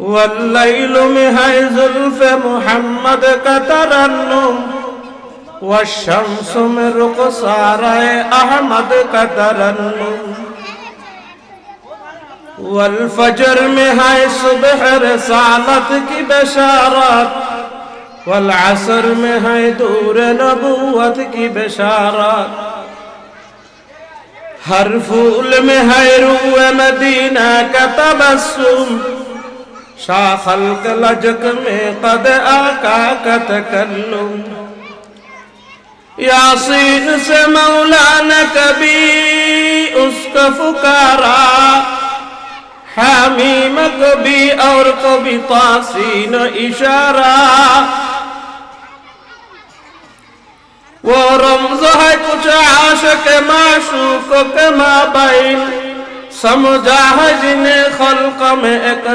والليل مهيز محمد كتر النوم والشمس مرق سارى أحمد قدر والفجر مهاي صبح رسالت کی بشارات والعصر مهاي دور نبوت کی بشارات ہر پھول میں ہے روح مدینہ کا تبسم شاہ خلق لجک میں قد آقا کا تکلم یاسین سے مولا نہ کبھی اس کا فکارا حامیم کبھی اور کبھی تاسین اشارہ وہ رمز ہے کچھ عاشق معشوق کے مابین سمجھا ہے جنہیں خلق میں ایک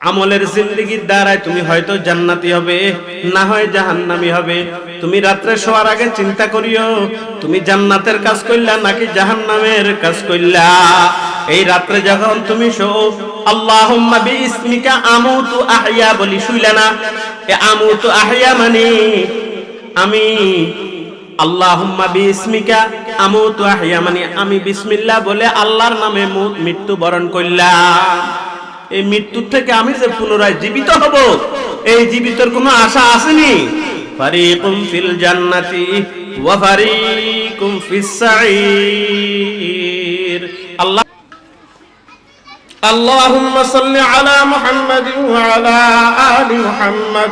আমলের জিন্দগির দ্বারায় তুমি হয়তো জান্নাতি হবে, না হয় জাহান্নামি হবে। তুমি রাত্রে শোয়ার আগে চিন্তা করিও, তুমি জান্নাতের কাজ করলা নাকি জাহান্নামের কাজ করলা এই রাত্রে যখন তুমি শো, আল্লাহুম্মা বিসমিকা আমুতু আহয়া বলি, শুইলা না? এ আমুতু আহয়া মানে আমি আল্লাহুম্মা বিইসমিকা আমুতু আহইয়া মানে আমি বিসমিল্লাহ বলে আল্লাহর নামে মৃত্যু বরণ করলাম এই মৃত্যুর থেকে আমি যে পুনরায় জীবিত হব এই জীবিতর কোনো আশা আসেনি ফারিকুম ফিল জান্নাতি ওয়া ফারিকুম ফিস সাঈর আল্লাহ اللهم صل على محمد وعلى آل محمد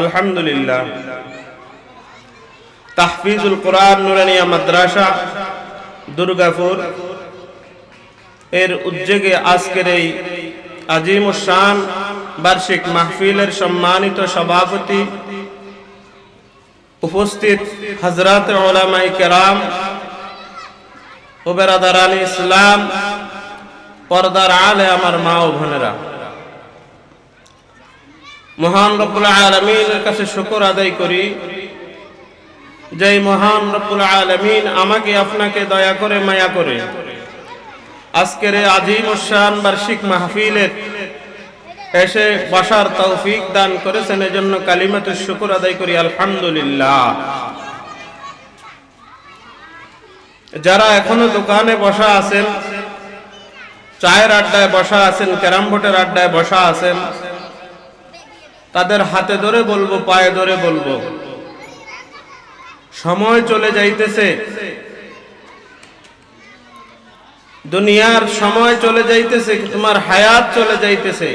আলহামদুলিল্লাহ। তাহফিজুল কোরআন নুরানিয়া মাদ্রাসা, দুর্গাপুর। এর উদ্যোগে আজকের এই আজিম শান বার্ষিক মাহফিলের সম্মানিত সভাপতি উপস্থিত হজরত ওলামাই কেরাম ওবেরাদার আলী ইসলাম, পর্দার আলে আমার মা ও বোনেরা। মহান রব্বুল আলমিনের কাছে শুকর আদায় করি। যে মহান রব্বুল আলমিন আমাকে আপনাকে দয়া করে, মায়া করে। আজকের আজিম শান বার্ষিক মাহফিলের এসে বসার তৌফিক দান করেছেন, এজন্য কালিমাতুর শুকুর আদায় করি, আলহামদুলিল্লাহ। যারা এখনও দোকানে বসা আছেন, চায়ের আড্ডায় বসা আছেন, ক্যারাম বোর্ডের আড্ডায় বসা আছেন তাদের হাতে ধরে বলব, পায়ে ধরে বলব। সময় চলে যাইতেছে। দুনিয়ার সময় চলে যাইতেছে, তোমার হায়াত চলে যাইতেছে।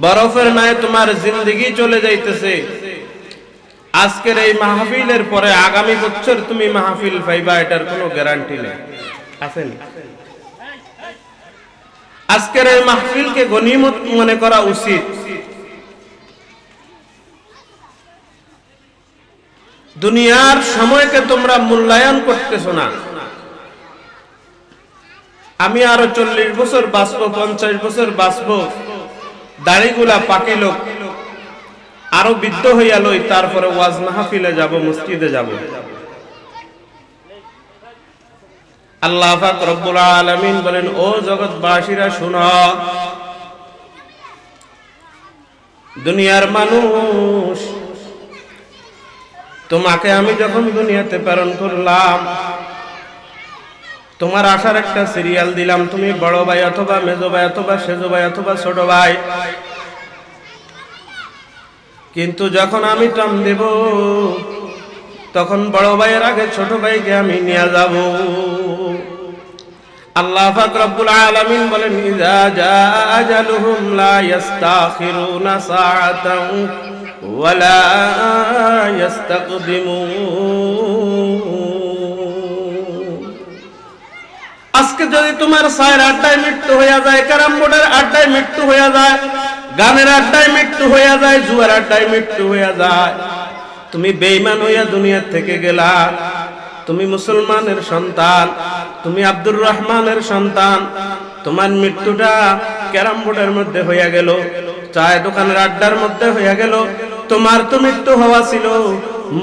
বরফের নাই তোমার জিন্দগি চলে যাইতেছে। আজকের এই মাহফিলের পরে আগামী বছর তুমি মাহফিল পাইবা, এটার কোনো গ্যারান্টি নেই। আছেন আজকের এই মাহফিলকে গনিমত মনে করা উচিত। দুনিয়ার সময়কে তোমরা মূল্যায়ন করতেছো না। আমি আরও চল্লিশ বছর বাঁচবো, পঞ্চাশ বছর বাঁচবো, দাড়িগুলা পাকে লোক, আরও বৃদ্ধ হইয়া লই, তারপরে ওয়াজ মাহফিলে যাব, মসজিদে যাব। আল্লাহ পাক রব্বুল আলামিন বলেন, ও জগৎবাসীরা, শুনো। দুনিয়ার মানুষ তোমাকে আমি যখন দুনিয়াতে প্রেরণ করলাম, তোমার আসার একটা সিরিয়াল দিলাম, তুমি বড় ভাই অথবা মেজো ভাই অথবা সেজো ভাই অথবা ছোট ভাই। কিন্তু যখন আমি টান দেব, তখন বড় ভাইয়ের আগে ছোট ভাইকে আমি নিয়ে যাব। আল্লাহ পাক রব্বুল আলামিন বলেন, ইজা জা আজালুহুম লা ইস্তাখিরুনা সাআতান। ইস্তাকদিমুন আজকে যদি তোমার সায়ের আড্ডায় মৃত্যু হইয়া যায় ক্যারাম বোর্ডের আড্ডায় মৃত্যু হইয়া যায়, গানের আড্ডায় মৃত্যু হইয়া যায়, জুয়ার আড্ডায় মৃত্যু হইয়া যায়, তুমি বেইমান হইয়া দুনিয়ার থেকে গেলা, তুমি মুসলমানের সন্তান, তুমি আব্দুর রহমানের সন্তান, তোমার মৃত্যুটা ক্যারাম বোর্ডের মধ্যে হইয়া গেল চায় দোকানের আড্ডার মধ্যে হইয়া গেল তোমার তো মৃত্যু হওয়া ছিল।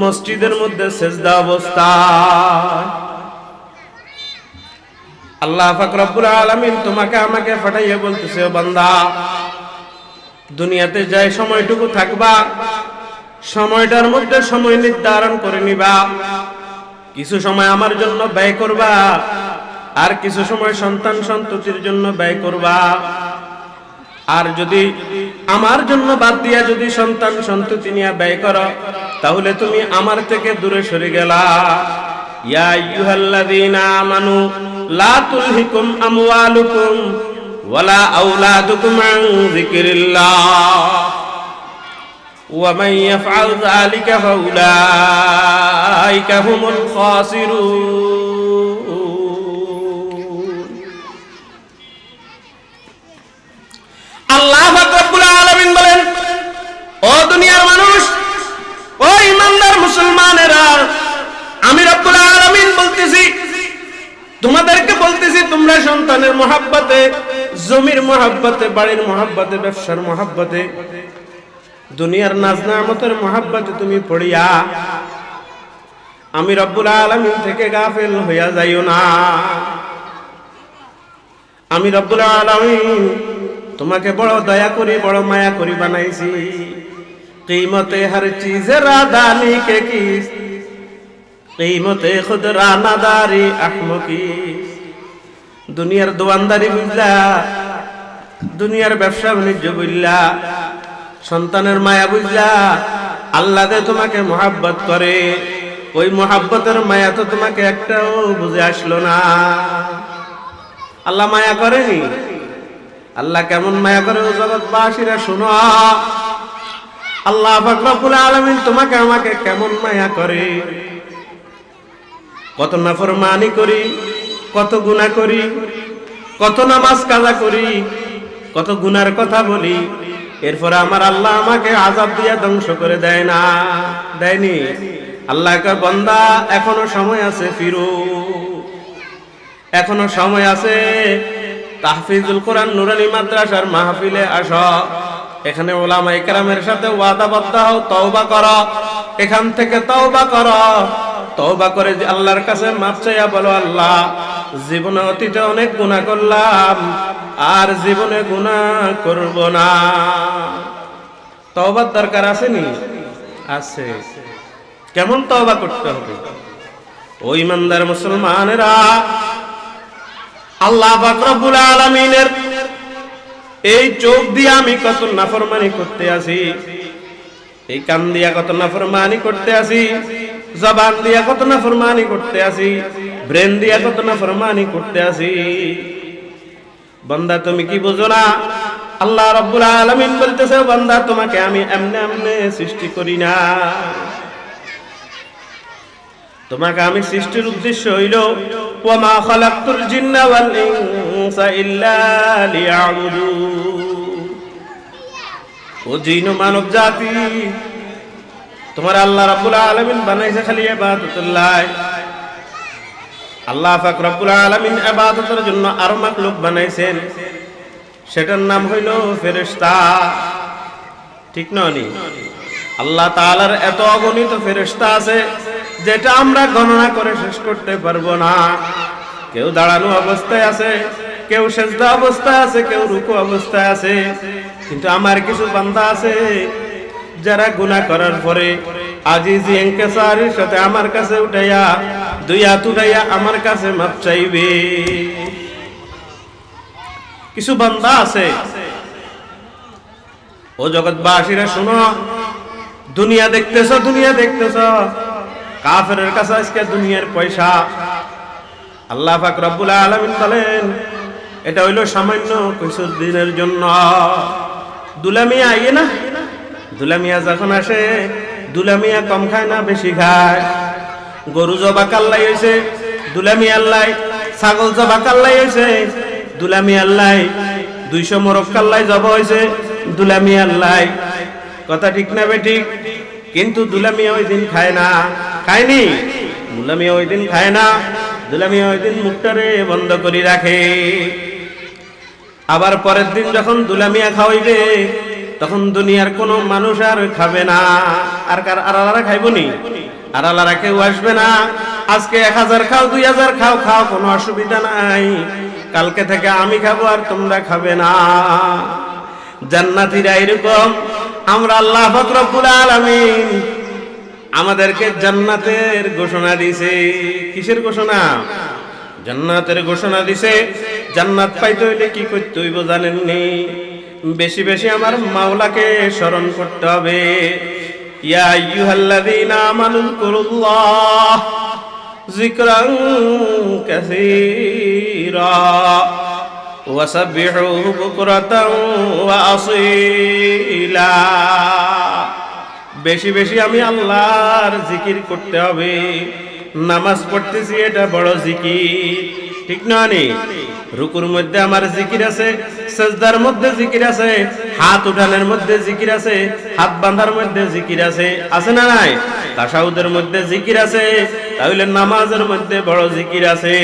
মসজিদের মধ্যে সেজদা অবস্থা। আল্লাহ পাক রব্বুল আলামিন তোমাকে আমাকে ফাটাইয়া বলতেছে বান্দা, দুনিয়াতে যাই সময়টুকু থাকবা, সময়টার মধ্যে সময় নির্ধারণ করে নিবা। কিছু সময় আমার জন্য ব্যয় করবা, আর কিছু সময় সন্তান সন্ততির জন্য ব্যয় করবা। আর যদি আমার জন্য বাদ দিয়া যদি সন্তান সন্ততি নিয়ে ব্যয় করো তাহলে তুমি আমার থেকে দূরে সরে গেলা ইয়া আইয়ুহাল্লাযীনা আমানু লা তুলহিকুম আমওয়ালুকুম ওয়ালা আওলাদুকুম আন যিকরিল্লাহ ومن يفعل ذلك فأولئك هم الخاسرون দুনিয়ার মানুষ। ও ইমানদার মুসলমানেরা, আমি রব্বুল আলামিন বলতেছি, তোমাদেরকে বলতেছি, তোমরা সন্তানের মহাব্বতে, জমির মহাব্বতে, বাড়ির মহাব্বতে, ব্যবসার মহাব্বতে, দুনিয়ার নাজ নামতের মহাব্বতে তুমি পড়িয়া, আমি রব্বুল আলামিন থেকে গাফেল হইয়া যাইও না। আমি রব্বুল আলামিন তোমাকে বড় দয়া করি, বড় মায়া করি বানাইছি। কিমতে হর চিজের আদানি কে কিস। কিমতে খুদ রানাদারি আহমকি দুনিয়ার দোয়ানদারি বুঝলা, দুনিয়ার ব্যবসা বাণিজ্য বুঝলা, সন্তানের মায়া বুঝলা আল্লাহ তোমাকে মোহাব্বত করে। ওই মোহাব্বতের মায়া তো তোমাকে একটাও বুঝে আসলো না। আল্লাহ মায়া করেনি? আল্লাহ কেমন মায়া করে ও জগৎবাসীরা শুনো। আল্লাহ ফাকরাবুল আলমিন তোমাকে আমাকে কেমন মায়া করে? কত নাফরমানি করি, কত গুনাহ করি, কত নামাজ কাজা করি, কত গুনার কথা বলি, এরপরে আমার আল্লাহ আমাকে আজাব দিয়া ধ্বংস করে দেয় না, দেয়নি। আল্লাহ বন্দা, এখনও সময় আছে, ফিরো। এখনও সময় আছে। তাহফিজুল কোরআন নুরানি মাদ্রাসার মাহফিলে আস। এখানে ওলামা ইকরামের সাথে ওয়াদাবদ্ধ হও, তওবা করো। এখান থেকে তওবা করো। তওবা করে আল্লাহর কাছে মাপ চাইয়া বলো, আল্লাহ, জীবনে অতীতে অনেক গুনাহ করলাম, আর জীবনে গুনাহ করব না। তওবার দরকার আসেনি? আছে। কেমন তওবা করতে হবে? ও ইমানদার মুসলমানেরা, আল্লাহ পাক রব্বুল আলামিনের এই চোখ দিয়ে আমি কত নাফরমানি করতে আসি। এই কান দিয়া কত নাফরমানি করতে আসি। জবান দিয়া কত নাফরমানি করতে আসি। ব্রেন দিয়া কত নাফরমানি করতে আসি। বান্দা, তুমি কি বুঝো না? আল্লাহ রব্বুল আলামিন বলতেছে, বান্দা, তোমাকে আমি এমনে এমনে সৃষ্টি করি না। তোমাকে আমি সৃষ্টির উদ্দেশ্য হইল ওয়ামা খালাকতুল জিন্না ওয়াল ইনসা। জাতি, তোমার আল্লাহ রাব্বুল আলামিন ইবাদতের জন্য বানাইছেন। সেটার নাম হইল ফেরেশতা। ঠিক ননি আল্লাহ তাআলার এত অগণিত ফেরেশতা আছে, যেটা আমরা গণনা করে শেষ করতে পারব না। কেউ দাঁড়ানো অবস্থায় আছে কেউ সেজদা অবস্থায় আছে, কেউ রুকু অবস্থায় আছে। কিন্তু আমার কিছু বান্দা আছে, যারা গুনাহ করার পরে দুনিয়া দেখতেছ দুনিয়া দেখতেছ। কাফেরের কাছে আজকে দুনিয়ার পয়সা। আল্লাহ পাক আলামিন বলেন এটা হইল সামান্য কিছু দিনের জন্য। দুলামিয়া আইয়ে না? দুলামিয়া যখন আসে, দুলামিয়া কম খায় না, বেশি খায়। গরু জবা কাল্লাই হয়েছে দুলামি আল্লাহ ছাগল জবা কাল্লাই হয়েছে দুলামি আল্লাহ দুইশো মোরগ কাল্লাই জবা হয়েছে দুলামি আল্লাহ কথা ঠিক না বে ঠিক কিন্তু দুলামিয়া ওই দিন খায় না। খায়নি? দুলামিয়া ওই দিন খায় না। দুলামিয়া ওই দিন মুখটারে বন্ধ করে রাখে। আবার পরের দিন যখন দুলামিয়া খাওয়াইবে, তখন দুনিয়ার কোনো মানুষ আর খাবে না। আর কার আড়ালারা খাইব নি? আড়ালারা কেউ আসবে না। আজকে এক হাজার খাও, দুই হাজার খাও খাও, কোনো অসুবিধা নাই। কালকে থেকে আমি খাব আর তোমরা খাবে না। জান্নাতিরা এরকম, আমরা আল্লাহ ফকরবুল আলামিন আমাদেরকে জান্নাতের ঘোষণা দিছে কিসের ঘোষণা? জান্নাতের ঘোষণা দিছে, জান্নাত পাইতে হইলে কি করতে হইব জানেননি? বেশি বেশি আমার মাওলাকে স্মরণ করতে হবে। ইয়া আইয়ুহাল্লাযীনা আমানু কুরুল্লাহ যিকরান কাসীরা বুকরাতান ওয়া আসীলা। বেশি বেশি আমি আল্লাহর জিকির করতে হবে। নামাজ পড়তেছি, এটা বড় জিকির। ঠিক না নি? রুকুর মধ্যে আমার জিকির আছে, সেজদার মধ্যে জিকির আছে, হাত উঠানের মধ্যে জিকির আছে, হাত বাঁধার মধ্যে জিকির আছে আছে না নাই? তাসাউদের মধ্যে জিকির আছে, তাহলে নামাজের মধ্যে বড় জিকির আছে।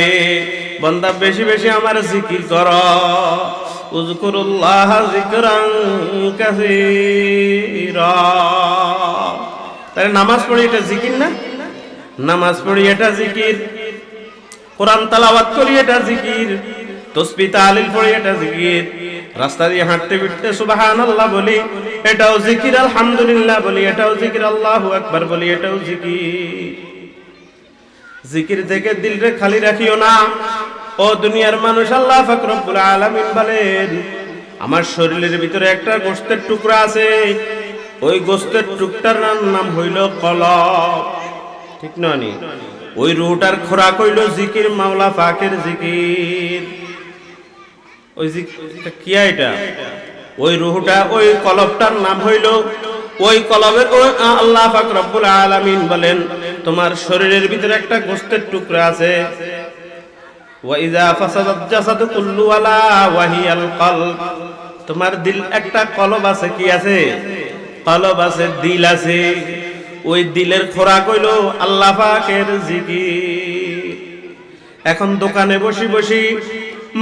বন্দা, বেশি বেশি আমার জিকির কর। উজকুরুল্লাহ জিকরান কাসীরা। তাহলে নামাজ পড়ি এটা জিকির না? নামাজ পড়ি, এটা জিকির। কোরআন তালাবাদ করি, এটা জিকির। তসবি তাহলিল পড়ি, এটা জিকির। রাস্তা দিয়ে হাঁটতে ফিরতে সুবাহান আল্লাহ বলি, এটাও জিকির, আলহামদুলিল্লাহ বলি, এটাও জিকির, আল্লাহ একবার বলি, এটাও জিকির। জিকির থেকে দিলরে খালি রাখিও না। ও দুনিয়ার মানুষ, আল্লাহ ফাকরুল আলামিন বলেন, আমার শরীরের ভিতরে একটা গোস্তের টুকরা আছে। ওই গোস্তের টুকটার নাম হইল কলব। ঠিক নয় ওই রুটার খোরাক হইল জিকির, মাওলা ফাকের জিকির। ওই কি এটা ওই রুহটা, ওই কলবটার নাম হইল, ওই কলবের ওই আল্লাহ পাক রব্বুল আলামিন বলেন, তোমার শরীরের ভিতরে একটা গোস্তের টুকরা আছে। ওয়াইজা ফাসাদাত জাসাদু কুল্লু আলা ওয়াহিয়াল কলব। তোমার দিল একটা কলব আছে, কি আছে? কলব আছে, দিল আছে। ওই দিলের খোরাক হইল আল্লাহ পাকের জিকির। এখন দোকানে বসি বসি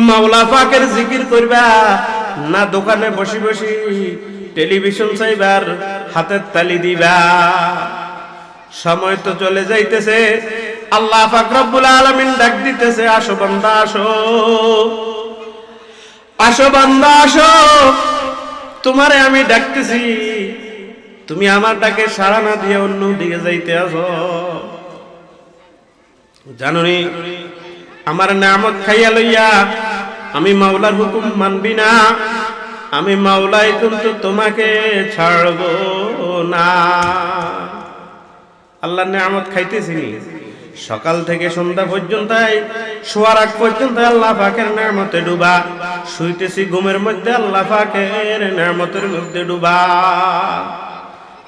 মাওলা পাকের জিকির করবা, না দোকানে বসি বসি টেলিভিশন চাইবার হাতের তালি দিবা। সময় তো চলে যাইতেছে, আল্লাহ পাক রব্বুল আলামিন ডাক দিতেছে, আসো বান্দা, আসো। আসো বান্দা, আসো। তোমারে আমি ডাকতেছি। তুমি আমার ডাকে সাড়া না দিয়ে অন্য দিকে যাইতে আসো জানুনি, আমার নামত খাইয়া লইয়া আমি মাওলার হুকুম মানবি না। আমি মাওলাই কিন্তু তোমাকে ছাড়ব না। আল্লাহর নিয়ামত খাইতেছিনি সকাল থেকে সন্ধ্যা পর্যন্ত শোয়ার আগ পর্যন্ত আল্লাহ পাকের নিয়ামতে ডুবা। শুইতেছি ঘুমের মধ্যে আল্লাহ পাকের নিয়ামতের মধ্যে ডুবা।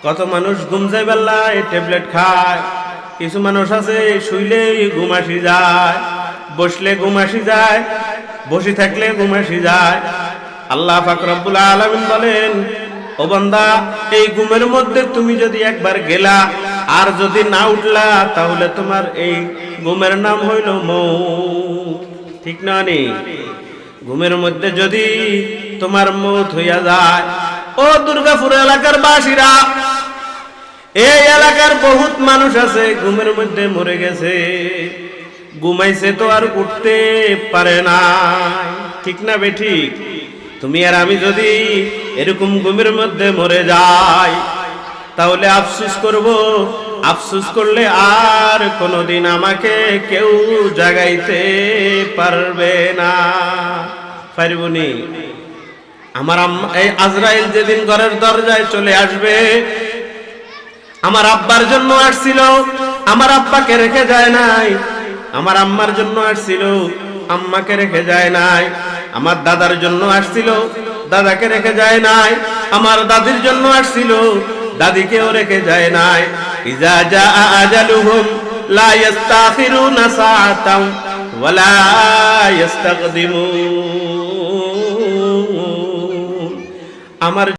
কত মানুষ ঘুম যায় বেলায়, ট্যাবলেট খায়। কিছু মানুষ আছে, শুইলেই ঘুম আসি যায়। বসলে ঘুম আসি যায়, বসে থাকলে ঘুম আসি যায়। আল্লাহ পাক রব্বুল আলামিন বলেন, ও বান্দা, এই ঘুমের মধ্যে তুমি যদি একবার গেলা আর যদি না উঠলা, তাহলে তোমার এই ঘুমের নাম হইল মৌ ঠিক না নি? ঘুমের মধ্যে যদি তোমার মৌত হইয়া যায়, ও দুর্গাপুর এলাকার বাসীরা এই এলাকার বহুত মানুষ আছে, ঘুমের মধ্যে মরে গেছে। ঘুমাইছে তো আর উঠতে পারে না ঠিক না বে ঠিক? তুমি আর আমি যদি এরকম ঘুমের মধ্যে মরে যাই, তাহলে আফসুস করব। আফসুস করলে আর কোনোদিন আমাকে কেউ জাগাইতে পারবে না। পারবনি আমার এই আজরাইল যেদিন ঘরের দরজায় চলে আসবে আমার আব্বার জন্য আসছিল, আমার আব্বাকে রেখে যায় নাই, আমার আম্মার জন্য আসছিল, আম্মাকে রেখে যায় নাই, আমার দাদার জন্য আসছিল, দাদাকে রেখে যায় নাই, আমার দাদির জন্য আসছিল, দাদিকেও রেখে যায় নাই। ইজা জা আজালুহুম লা ইস্তাখিরুনা সাআতাম ওয়ালা ইস্তাকদিমুন আমার